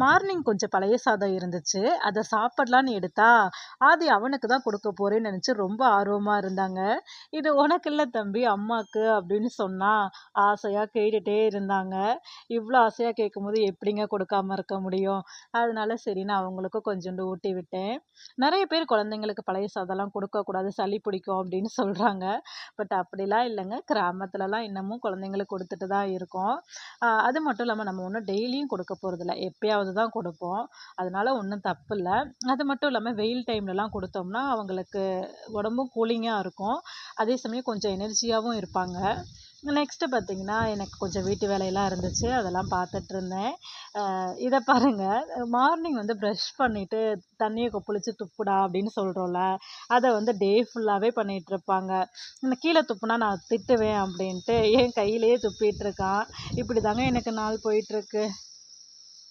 Morning கொஞ்சம் பழைய சாதம் இருந்துச்சு. அதை சாப்பிட்லான்னு எடுத்தா ஆதி அவனுக்கு தான் கொடுக்க போகிறேன்னு நினச்சி ரொம்ப ஆர்வமாக இருந்தாங்க. இது உனக்கு இல்லை தம்பி அம்மாவுக்கு அப்படின்னு சொன்னால் ஆசையாக கேட்டுகிட்டே இருந்தாங்க. இவ்வளோ ஆசையாக கேட்கும்போது எப்படிங்க கொடுக்காம இருக்க முடியும்? அதனால சரின்னு அவங்களுக்கும் கொஞ்சோண்டு ஊட்டி விட்டேன். நிறைய பேர் குழந்தைங்களுக்கு பழைய சாதம்லாம் கொடுக்கக்கூடாது சளி பிடிக்கும் அப்படின்னு சொல்கிறாங்க பட் அப்படிலாம் இல்லைங்க. கிராமத்துலலாம் இன்னமும் குழந்தைங்களுக்கு கொடுத்துட்டு தான் இருக்கோம். அது மட்டும் இல்லாமல் நம்ம ஒன்றும் டெய்லியும் கொடுக்க போகிறதில்ல எப்போயாவது ரெண்டாவது தான் கொடுப்போம். அதனால் ஒன்றும் தப்பு இல்லை அது மட்டும் இல்லாமல் வெயில் டைம்லலாம் கொடுத்தோம்னா அவங்களுக்கு உடம்பும் கூலிங்காக இருக்கும். அதே சமயம் கொஞ்சம் எனர்ஜியாகவும் இருப்பாங்க. நெக்ஸ்ட்டு பார்த்தீங்கன்னா எனக்கு கொஞ்சம் வீட்டு வேலையெல்லாம் இருந்துச்சு. அதெல்லாம் பார்த்துட்ருந்தேன் இதை பாருங்கள் மார்னிங் வந்து ப்ரஷ் பண்ணிவிட்டு தண்ணியை கொப்பளிச்சு துப்புடா அப்படின்னு சொல்கிறோம்ல அதை வந்து டே ஃபுல்லாகவே பண்ணிகிட்ருப்பாங்க இந்த கீழே துப்புனா நான் திட்டுவேன் அப்படின்ட்டு என் கையிலேயே துப்பிகிட்ருக்கான் இப்படி தாங்க எனக்கு நாள் போயிட்டுருக்கு